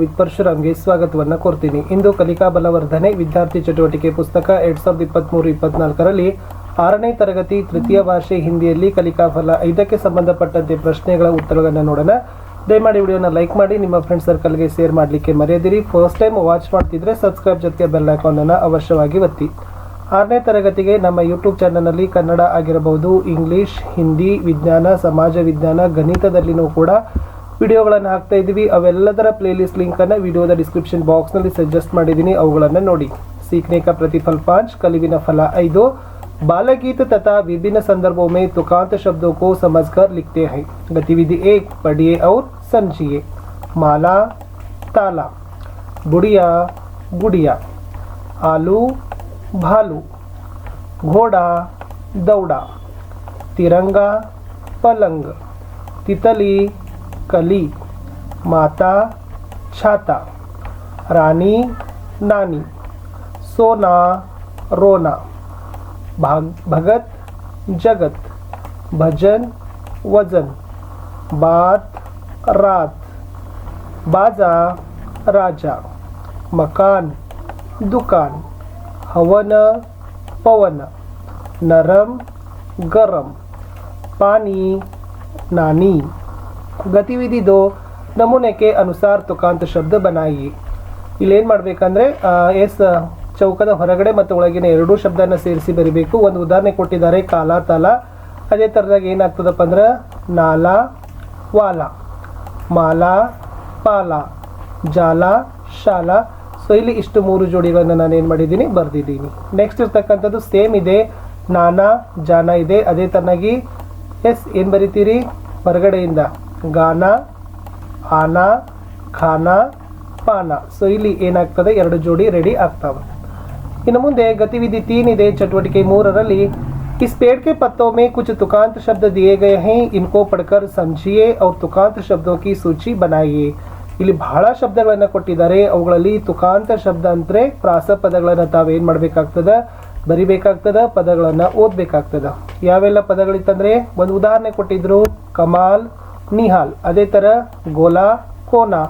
With ಪರಶುರಾಮ್ಗೆ ಸ್ವಾಗತವನ್ನ ಕೋರ್ತೀನಿ. ಇಂದು ಕಲಿಕಾ ಬಲವರ್ಧನೆ ವಿದ್ಯಾರ್ಥಿ ಚಟುವಟಿಕೆ ಪುಸ್ತಕ ಎರಡ್ ಸಾವಿರದ ಇಪ್ಪತ್ಮೂರು ಇಪ್ಪತ್ನಾಲ್ಕರಲ್ಲಿ ಆರನೇ ತರಗತಿ ತೃತೀಯ ಭಾಷೆ ಹಿಂದಿಯಲ್ಲಿ ಕಲಿಕಾ ಫಲ ಐದಕ್ಕೆ ಸಂಬಂಧಪಟ್ಟಂತೆ ಪ್ರಶ್ನೆಗಳ ಉತ್ತರಗಳನ್ನು ನೋಡೋಣ. ದಯಮಾಡಿ ವಿಡಿಯೋನ ಲೈಕ್ ಮಾಡಿ, ನಿಮ್ಮ ಫ್ರೆಂಡ್ ಸರ್ಕಲ್ಗೆ ಶೇರ್ ಮಾಡಲಿಕ್ಕೆ ಮರೆಯದಿರಿ. ಫಸ್ಟ್ ಟೈಮ್ ವಾಚ್ ಮಾಡ್ತಿದ್ರೆ ಸಬ್ಸ್ಕ್ರೈಬ್ ಜೊತೆಗೆ ಬೆಲ್ ಐಕಾನನ್ನು ಅವಶ್ಯವಾಗಿ ಒತ್ತಿ. ಆರನೇ ತರಗತಿಗೆ ನಮ್ಮ ಯೂಟ್ಯೂಬ್ ಚಾನಲ್ನಲ್ಲಿ ಕನ್ನಡ ಆಗಿರಬಹುದು ಇಂಗ್ಲಿಷ್ ಹಿಂದಿ ವಿಜ್ಞಾನ, ಸಮಾಜ ವಿಜ್ಞಾನ, ಗಣಿತದಲ್ಲಿನೂ ಕೂಡ ವಿಡಿಯೋಗಳನ್ನು ಹಾಕ್ತಾ ಇದ್ದೀವಿ ಅವೆಲ್ಲದರ ಪ್ಲೇಲಿಸ್ಟ್ ಲಿಂಕನ್ನು ವಿಡಿಯೋದ ಡಿಸ್ಕ್ರಿಪ್ಷನ್ ಬಾಕ್ಸ್ನಲ್ಲಿ ಸಜೆಸ್ಟ್ ಮಾಡಿದ್ದೀನಿ ಅವುಗಳನ್ನು ನೋಡಿ सीखने का प्रतिफल पाँच कलिविन फल ಐದು बालगीत तथा विभिन्न संदर्भों में तुकांत शब्दों को समझकर लिखते हैं गतिविधि एक पढ़िए और समझिए माला ताला बुढ़िया गुड़िया आलू भालू घोड़ा दौड़ा तिरंगा पलंग तितली कली, माता, छाता, रानी, नानी, सोना, रोना, भाग, भगत, जगत, भजन, वज़न, बात, रात, बाजा, राजा, मकान, दुकान, हवन, पवन, नरम, गरम पानी नानी ಗತಿವಿಧಿ ದೋ ನಮೂನೆಗೆ ಅನುಸಾರ ತುಕಾಂತ ಶಬ್ದ ಬನಾಯಿ. ಇಲ್ಲೇನು ಮಾಡಬೇಕಂದ್ರೆ ಎಸ್ ಚೌಕದ ಹೊರಗಡೆ ಮತ್ತು ಒಳಗಿನ ಎರಡೂ ಶಬ್ದನ ಸೇರಿಸಿ ಬರಿಬೇಕು. ಒಂದು ಉದಾಹರಣೆ ಕೊಟ್ಟಿದ್ದಾರೆ, ಕಾಲ, ತಾಲ. ಅದೇ ಥರದಾಗ ಏನಾಗ್ತದಪ್ಪ ಅಂದ್ರೆ, ನಾಲ, ವಾಲ. ಮಾಲ, ಪಾಲ. ಜಾಲ, ಶಾಲ. ಸೊ, ಇಲ್ಲಿ ಇಷ್ಟು ಮೂರು ಜೋಡಿಗಳನ್ನು ನಾನು ಏನು ಮಾಡಿದ್ದೀನಿ, ಬರೆದಿದ್ದೀನಿ. ನೆಕ್ಸ್ಟ್ ಇರ್ತಕ್ಕಂಥದ್ದು ಸೇಮ್ ಇದೆ. ನಾನಾ, ಜಾನ ಇದೆ. ಅದೇ ತರನಾಗಿ, ಎಸ್, ಏನು ಬರಿತೀರಿ? ಹೊರಗಡೆಯಿಂದ. ಗಾನ ಆನ ಖಾನ ಪಾನ ಸೊ ಇಲ್ಲಿ ಏನಾಗ್ತದೆ ಎರಡು ಜೋಡಿ ರೆಡಿ ಆಗ್ತಾವೆ ಇನ್ನು ಮುಂದೆ ಗತಿವಿಧಿ ತೀನ್ ಇದೆ ಚಟುವಟಿಕೆ ಮೂರರಲ್ಲಿ इस पेड़ के पत्तों में कुछ तुकांत शब्द दिए गए हैं इनको पढ़कर समझिए और तुकांत शब्दों की सूची बनाइए ಇಲ್ಲಿ ಬಹಳ ಶಬ್ದಗಳನ್ನು ಕೊಟ್ಟಿದ್ದಾರೆ ಅವುಗಳಲ್ಲಿ ತುಕಾಂತ ಶಬ್ದ ಅಂದ್ರೆ ಪ್ರಾಸ ಪದಗಳನ್ನು ತಾವೇನ್ ಮಾಡ್ಬೇಕಾಗ್ತದ ಬರಿಬೇಕಾಗ್ತದ ಪದಗಳನ್ನ ಓದ್ಬೇಕಾಗ್ತದ ಯಾವೆಲ್ಲ ಪದಗಳಿತ್ತಂದ್ರೆ ಒಂದು ಉದಾಹರಣೆ ಕೊಟ್ಟಿದ್ರು ಕಮಾಲ್ ನಿಹಾಲ್ ಅದೇ ಥರ ಗೋಲಾ ಕೋನಾ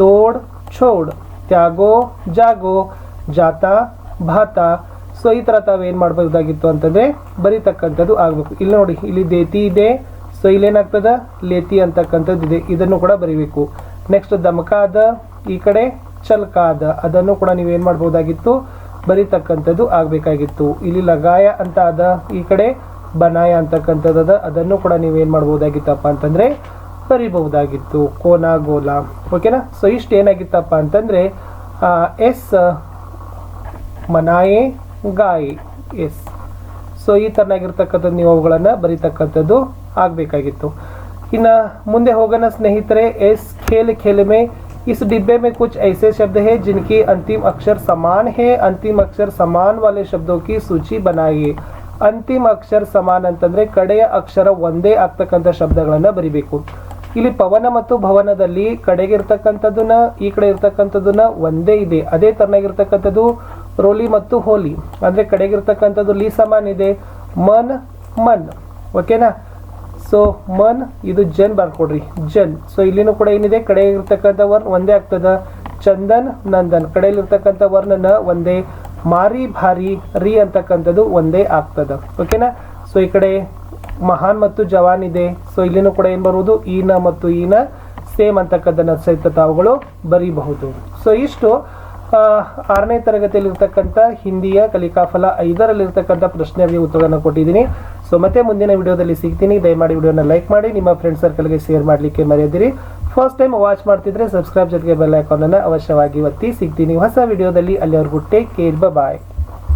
ತೋಡ್ ಛೋಡ್ ತ್ಯಾಗೋ ಜಾಗೋ ಜಾತ ಭಾತ ಸೊ ಈ ಥರ ತಾವೇನು ಮಾಡಬಹುದಾಗಿತ್ತು ಅಂತಂದರೆ ಬರೀತಕ್ಕಂಥದ್ದು ಆಗಬೇಕು. ಇಲ್ಲಿ ನೋಡಿ, ಇಲ್ಲಿ ದೇತಿ ಇದೆ. ಸೊ ಇಲ್ಲೇನಾಗ್ತದ? ಲೇತಿ ಅಂತಕ್ಕಂಥದ್ದು ಇದೆ. ಇದನ್ನು ಕೂಡ ಬರೀಬೇಕು. ನೆಕ್ಸ್ಟ್ ದಮಕಾದ. ಈ ಕಡೆ ಚಲ್ಕಾದ. ಅದನ್ನು ಕೂಡ ನೀವೇನು ಮಾಡ್ಬೋದಾಗಿತ್ತು? ಬರೀತಕ್ಕಂಥದ್ದು ಆಗಬೇಕಾಗಿತ್ತು. ಇಲ್ಲಿ ಲಗಾಯ ಅಂತ ಅದ ಈ ಕಡೆ ಬನಾಯ ಅಂತಕ್ಕಂಥದ್ದು ಅದ ಅದನ್ನು ಕೂಡ ನೀವೇನು ಮಾಡ್ಬೋದಾಗಿತ್ತಪ್ಪ ಅಂತಂದ್ರೆ ಬರಿಬಹುದಾಗಿತ್ತು ಕೋನ ಗೋಲ ಓಕೆನಾ ಸೊ ಇಷ್ಟು ಏನಾಗಿತ್ತಪ್ಪ ಅಂತಂದ್ರೆ ಎಸ್ ಮನಾಯೆ ಗಾಯಿ ಎಸ್ ಸೊ ಈ ಥರನಾಗಿರ್ತಕ್ಕಂಥದ್ದು ನೀವು ಅವುಗಳನ್ನು ಬರೀತಕ್ಕಂಥದ್ದು ಆಗಬೇಕಾಗಿತ್ತು ಇನ್ನು ಮುಂದೆ ಹೋಗೋಣ ಸ್ನೇಹಿತರೆ ಎಸ್ खेल खेल में इस डिब्बे में कुछ ऐसे शब्द हैं जिनकी अंतिम अक्षर समान है अंतिम अक्षर समान वाले शब्दों की सूची बनाइए ಅಂತಿಮ ಅಕ್ಷರ ಸಮಾನ ಅಂತಂದ್ರೆ ಕಡೆಯ ಅಕ್ಷರ ಒಂದೇ ಆಗ್ತಕ್ಕಂಥ ಶಬ್ದಗಳನ್ನ ಬರಿಬೇಕು. ಇಲ್ಲಿ ಪವನ ಮತ್ತು ಭವನದಲ್ಲಿ ಕಡೆಗೆ ಇರ್ತಕ್ಕಂಥದ್ದನ್ನ ಈ ಕಡೆ ಇರ್ತಕ್ಕಂಥದ್ದನ್ನ ಒಂದೇ ಇದೆ. ಅದೇ ತರನಾಗಿರ್ತಕ್ಕಂಥದ್ದು ರೋಲಿ ಮತ್ತು ಹೋಲಿ. ಅಂದ್ರೆ ಕಡೆಗಿರ್ತಕ್ಕಂಥದ್ದು ಲಿ ಸಮಾನ ಇದೆ. ಮನ್ ಮನ್. ಓಕೆನಾ? ಸೊ, ಮನ್, ಇದು ಜನ್ ಬರ್ಕೊಡ್ರಿ. ಜನ್. ಸೊ, ಇಲ್ಲಿನೂ ಕೂಡ ಏನಿದೆ? ಕಡೆಗೆ ಇರ್ತಕ್ಕಂಥ ವರ್ಣ ಒಂದೇ ಆಗ್ತದ. ಚಂದನ್, ನಂದನ್. ಕಡೆಯಲ್ಲಿರ್ತಕ್ಕಂಥ ವರ್ಣನ ಒಂದೇ. ಮಾರಿ ಭಾರಿ ರಿ ಅಂತಕ್ಕಂಥದ್ದು ಒಂದೇ ಆಗ್ತದ. ಓಕೆನಾ ಸೊ ಈ ಕಡೆ ಮಹಾನ್ ಮತ್ತು ಜವಾನ್ ಇದೆ. ಸೊ ಇಲ್ಲಿನೂ ಕೂಡ ಏನ್ ಬರುವುದು? ಈನ ಮತ್ತು ಈನ ಸೇಮ್ ಅಂತಕ್ಕಂಥದ್ದನ್ನ ಸಹಿತ ತಾವುಗಳು ಬರೀಬಹುದು. ಸೊ ಇಷ್ಟು ಆರನೇ ಆರನೇ ತರಗತಿಯಲ್ಲಿರ್ತಕ್ಕಂಥ ಹಿಂದಿಯ ಕಲಿಕಾಫಲ ಐದರಲ್ಲಿರ್ತಕ್ಕಂಥ ಪ್ರಶ್ನೆಗೆ ಉತ್ತರವನ್ನು ಕೊಟ್ಟಿದ್ದೀನಿ. ಸೊ ಮತ್ತೆ ಮುಂದಿನ ವಿಡಿಯೋದಲ್ಲಿ ಸಿಗ್ತೀನಿ. ದಯಮಾಡಿ ವಿಡಿಯೋನ ಲೈಕ್ ಮಾಡಿ, ನಿಮ್ಮ ಫ್ರೆಂಡ್ ಸರ್ಕಲ್ಗೆ ಶೇರ್ ಮಾಡಲಿಕ್ಕೆ ಮರೆಯದಿರಿ. ಫಸ್ಟ್ ಟೈಮ್ ವಾಚ್ ಮಾಡ್ತಿದ್ರೆ ಸಬ್ಸ್ಕ್ರೈಬ್ ಜೊತೆಗೆ ಬೆಲ್ ಐಕಾನನ್ನು ಅವಶ್ಯವಾಗಿ ಒತ್ತಿ ಸಿಗ್ತೀನಿ. ಹೊಸ ವಿಡಿಯೋದಲ್ಲಿ ಅಲ್ಲಿವರೆಗೂ ಟೇಕ್ ಕೇರ್. ಬಾಯ್